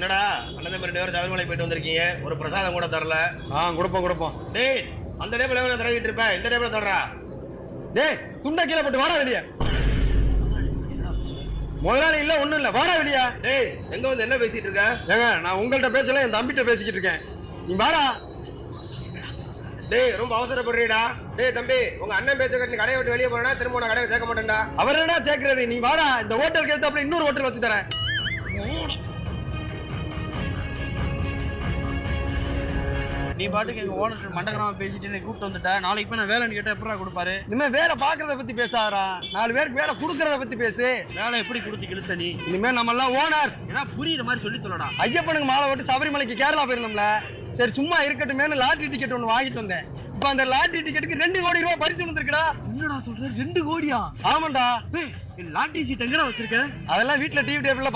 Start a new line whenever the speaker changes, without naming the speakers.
என்னடா அண்ணன் ரெண்டு பேரும் சபரிமலை போயிட்டு வந்திருக்கீங்க? ஒரு பிரசாதம் கூட தரல.
ஆ கொடுப்போம் கொடுப்போம்.
டேய் அந்த டேபிள் எவ்வளவு தடவிட்டு இருப்பேன் இந்த டேபிள் தொடரா
டேய் துண்டை கீழே போட்டு வாடா வெளியே. முதலாளி இல்ல ஒண்ணும் இல்ல. வாடா வெளியே.
டேய் எங்க வந்து என்ன பேசிட்டு இருக்க?
ஏங்க நான் உங்கள்கிட்ட பேசல என் தம்பிட்ட பேசிக்கிட்டு இருக்கேன். நீ வாடா.
டேய் ரொம்ப அவசரப்படுறீடா. டேய் தம்பி உங்க அண்ணன் பேச்ச கட்டி கடையை விட்டு வெளியே போனா திரும்ப நான் கடையை சேர்க்க மாட்டேன்டா.
அவர் என்னடா சேர்க்கறது? நீ வாடா. இந்த ஹோட்டலுக்கு எடுத்து அப்புறம் இன்னொரு ஹோட்டல் வச்சு தரேன்.
நீ பாட்டுக்கு எங்க ஓனர் மண்டகரமா பேசிட்டு என்னை கூப்பிட்டு வந்துட்ட. நாளைக்கு போய் நான் வேலைன்னு கேட்டா எப்படா கொடுப்பாரு?
இனிமே வேலை பாக்குறத பத்தி பேசாதடா. நாலு பேருக்கு வேலை கொடுக்கறத பத்தி பேசு.
வேலை எப்படி கொடுத்து கிழிச்ச நீ?
இனிமே நம்ம எல்லாம் ஓனர்ஸ்
ஏதாவது புரியுற மாதிரி சொல்லி சொல்லடா
ஐயப்பனுக்கு மாலை போட்டு சபரிமலைக்கு கேரளா போயிருந்தோம்ல. சரி சும்மா இருக்கட்டுமேனு லாட்டரி டிக்கெட் ஒன்று வாங்கிட்டு வந்தேன். இப்போ அந்த லாட்டரி டிக்கெட்டுக்கு ரெண்டு கோடி ரூபாய் பரிசு வந்திருக்குடா
என்னடா சொல்ற ரெண்டு கோடியா?
ஆமாண்டா.
டேய் லாட்டரி சீட் எங்கடா வச்சிருக்க?
அதெல்லாம் வீட்டில் டிவி டேபிள்ல